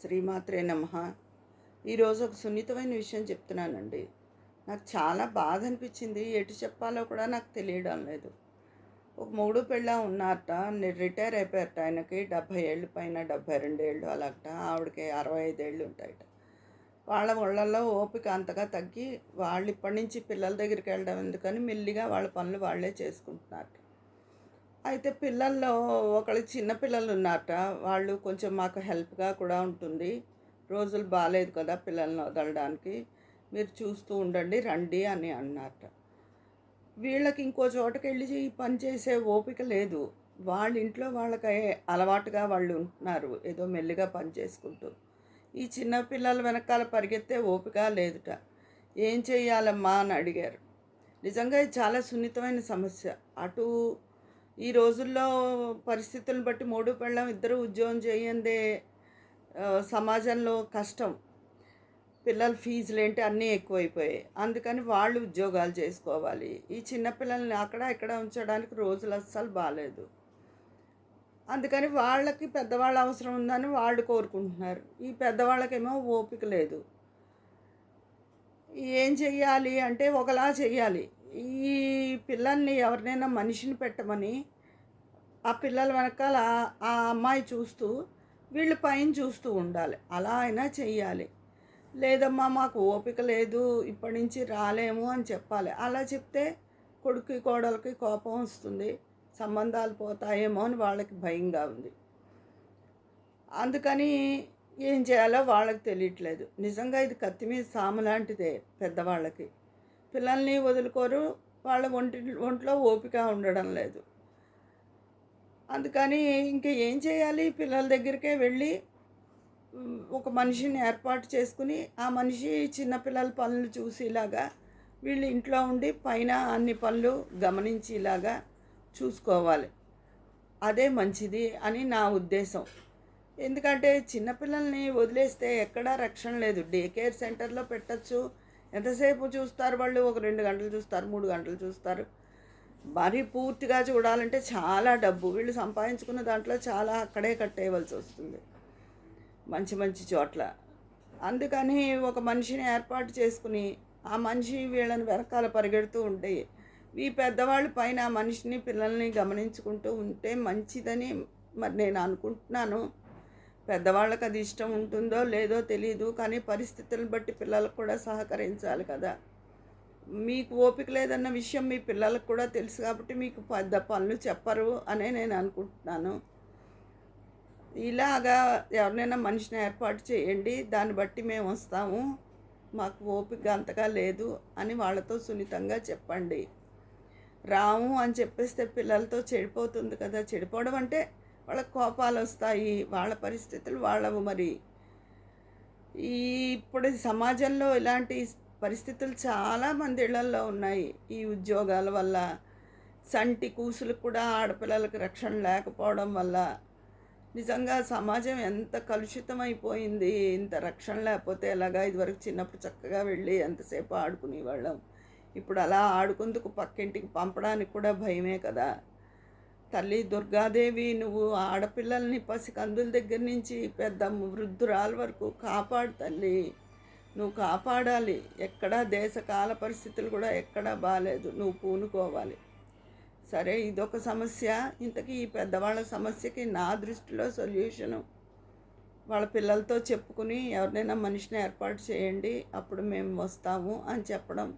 శ్రీమాత్రే నమ. ఈరోజు ఒక సున్నితమైన విషయం చెప్తున్నానండి. నాకు చాలా బాధ అనిపించింది. ఎటు చెప్పాలో కూడా నాకు తెలియడం లేదు. ఒక మూడు పెళ్ళ ఉన్నారట. నేను రిటైర్ అయిపోయారట ఆయనకి. డెబ్భై ఏళ్ళు పైన డెబ్భై రెండు ఏళ్ళు అలాగట. ఆవిడకి అరవై ఐదు ఏళ్ళు ఉంటాయట. వాళ్ళ ఒళ్ళల్లో ఓపిక అంతగా తగ్గి వాళ్ళు ఇప్పటి నుంచి పిల్లల దగ్గరికి వెళ్ళడం ఎందుకని మెల్లిగా వాళ్ళ పనులు వాళ్ళే చేసుకుంటున్నారు అయితే పిల్లల్లో ఒకళ్ళు చిన్న పిల్లలు ఉన్నారట. వాళ్ళు కొంచెం మాకు హెల్ప్గా కూడా ఉంటుంది. రోజులు బాగాలేదు కదా పిల్లల్ని వదలడానికి. మీరు చూస్తూ ఉండండి రండి అని అన్నారట. వీళ్ళకి ఇంకో చోటకి వెళ్ళి ఈ పని చేసే ఓపిక లేదు. వాళ్ళ ఇంట్లో వాళ్ళకి అలవాటుగా వాళ్ళు ఉంటున్నారు. ఏదో మెల్లిగా పని చేసుకుంటూ. ఈ చిన్న పిల్లల వెనకాల పరిగెత్తే ఓపిక లేదుట. ఏం చేయాలమ్మా అని అడిగారు. నిజంగా ఇది చాలా సున్నితమైన సమస్య. అటు ఈ రోజుల్లో పరిస్థితులను బట్టి మూడు పెళ్ళం ఇద్దరు ఉద్యోగం చేయందే సమాజంలో కష్టం. పిల్లల ఫీజులు ఏంటి? అన్నీ ఎక్కువైపోయాయి. అందుకని వాళ్ళు ఉద్యోగాలు చేసుకోవాలి. ఈ చిన్నపిల్లల్ని అక్కడ ఇక్కడ ఉంచడానికి రోజులు అస్సలు బాగాలేదు అందుకని వాళ్ళకి పెద్దవాళ్ళ అవసరం ఉందని వాళ్ళు కోరుకుంటున్నారు. ఈ పెద్దవాళ్ళకేమో ఓపిక లేదు. ఏం చెయ్యాలి అంటే ఒకలా చెయ్యాలి. ఈ పిల్లల్ని ఎవరినైనా మనిషిని పెట్టమని ఆ పిల్లల వెనకాల ఆ అమ్మాయి చూస్తూ వీళ్ళు పైన చూస్తూ ఉండాలి. అలా అయినా చెయ్యాలి. లేదమ్మా మాకు ఓపిక లేదు ఇప్పటి నుంచి రాలేము అని చెప్పాలి. అలా చెప్తే కొడుకు కోడలకి కోపం వస్తుంది. సంబంధాలు పోతాయేమో అని వాళ్ళకి భయంగా ఉంది. అందుకని ఏం చేయాలో వాళ్ళకి తెలియట్లేదు. నిజంగా ఇది కత్తి మీద సాము లాంటిదే పెద్దవాళ్ళకి. పిల్లల్ని వదులుకోరు వాళ్ళ ఒంటి ఒంట్లో ఓపిక ఉండడం లేదు. అందుకని ఇంకా ఏం చేయాలి? పిల్లల దగ్గరికే వెళ్ళి ఒక మనిషిని ఏర్పాటు చేసుకుని ఆ మనిషి చిన్నపిల్లల పనులు చూసేలాగా వీళ్ళు ఇంట్లో ఉండి పైన అన్ని పనులు గమనించేలాగా చూసుకోవాలి. అదే మంచిది అని నా ఉద్దేశం. ఎందుకంటే చిన్నపిల్లల్ని వదిలేస్తే ఎక్కడా రక్షణ లేదు. డే కేర్ సెంటర్లో పెట్టచ్చు ఎంతసేపు చూస్తారు వాళ్ళు? ఒక రెండు గంటలు చూస్తారు మూడు గంటలు చూస్తారు. మరీ పూర్తిగా చూడాలంటే చాలా డబ్బు. వీళ్ళు సంపాదించుకున్న దాంట్లో చాలా అక్కడే కట్టేయవలసి వస్తుంది. మంచి మంచి చోట్ల. అందుకని ఒక మనిషిని ఏర్పాటు చేసుకుని ఆ మనిషి వీళ్ళని వెనకాల పరిగెడుతూ ఉంటే ఈ పెద్దవాళ్ళు పైన ఆ మనిషిని పిల్లల్ని గమనించుకుంటూ ఉంటే మంచిదని మరి నేను అనుకుంటున్నాను. పెద్దవాళ్ళకి అది ఇష్టం ఉంటుందో లేదో తెలియదు కానీ పరిస్థితులను బట్టి పిల్లలకు కూడా సహకరించాలి కదా. మీకు ఓపిక లేదన్న విషయం మీ పిల్లలకు కూడా తెలుసు కాబట్టి మీకు పెద్ద పనులు చెప్పరు అనే నేను అనుకుంటున్నాను. ఇలాగా ఎవరినైనా మనిషిని ఏర్పాటు చేయండి దాన్ని బట్టి మేము వస్తాము. మాకు ఓపిక అంతగా లేదు అని వాళ్ళతో సున్నితంగా చెప్పండి. రాము అని చెప్పేస్తే పిల్లలతో చెడిపోతుంది కదా. చెడిపోవడం అంటే వాళ్ళకి కోపాలు వస్తాయి వాళ్ళ పరిస్థితులు వాళ్ళవు మరి. ఈ ఇప్పుడు సమాజంలో ఇలాంటి పరిస్థితులు చాలా మంది ఇళ్ళల్లో ఉన్నాయి. ఈ ఉద్యోగాల వల్ల సంటి కూసులకు కూడా ఆడపిల్లలకు రక్షణ లేకపోవడం వల్ల. నిజంగా సమాజం ఎంత కలుషితం అయిపోయింది ఇంత రక్షణ లేకపోతే ఎలాగా? ఇదివరకు చిన్నప్పుడు చక్కగా వెళ్ళి ఎంతసేపు ఆడుకునేవాళ్ళం. ఇప్పుడు అలా ఆడుకుందుకు పక్కింటికి పంపడానికి కూడా భయమే కదా? తల్లి దుర్గాదేవి నువ్వు ఆడపిల్లల్ని పసికందుల దగ్గర నుంచి పెద్ద వృద్ధురాల వరకు కాపాడు తల్లి. నువ్వు కాపాడాలి. ఎక్కడా దేశకాల పరిస్థితులు కూడా ఎక్కడా బాగాలేదు నువ్వు పూనుకోవాలి. సరే ఇదొక సమస్య. ఇంతకీ ఈ పెద్దవాళ్ళ సమస్యకి నా దృష్టిలో సొల్యూషను వాళ్ళ పిల్లలతో చెప్పుకుని ఎవరినైనా మనిషిని ఏర్పాటు చేయండి. అప్పుడు మేము వస్తాము అని చెప్పడం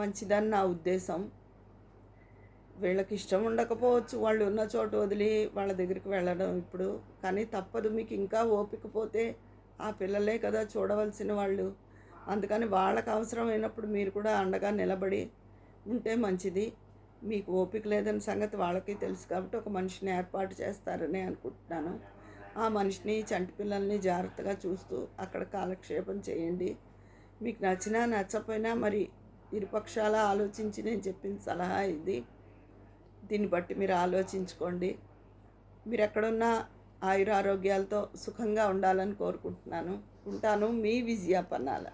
మంచిదని నా ఉద్దేశం. వీళ్ళకి ఇష్టం ఉండకపోవచ్చు వాళ్ళు ఉన్న చోటు వదిలి వాళ్ళ దగ్గరికి వెళ్ళడం ఇప్పుడు. కానీ తప్పదు మీకు ఇంకా ఓపిక పోతే ఆ పిల్లలే కదా చూడవలసిన వాళ్ళు. అందుకని వాళ్ళకు అవసరమైనప్పుడు మీరు కూడా అండగా నిలబడి ఉంటే మంచిది. మీకు ఓపిక లేదని సంగతి వాళ్ళకి తెలుసు కాబట్టి ఒక మనిషిని ఏర్పాటు చేస్తారని అనుకుంటున్నాను. ఆ మనిషిని చంటి పిల్లల్ని జాగ్రత్తగా చూస్తూ అక్కడ కాలక్షేపం చేయండి. మీకు నచ్చినా నచ్చకపోయినా మరి ఇరుపక్షాల ఆలోచించి నేను చెప్పిన సలహా ఇది. దీన్ని బట్టి మీరు ఆలోచించుకోండి. మీరు ఎక్కడున్నా ఆయురారోగ్యాలతో సుఖంగా ఉండాలని కోరుకుంటున్నాను. ఉంటాను మీ విజయాపన్నాల.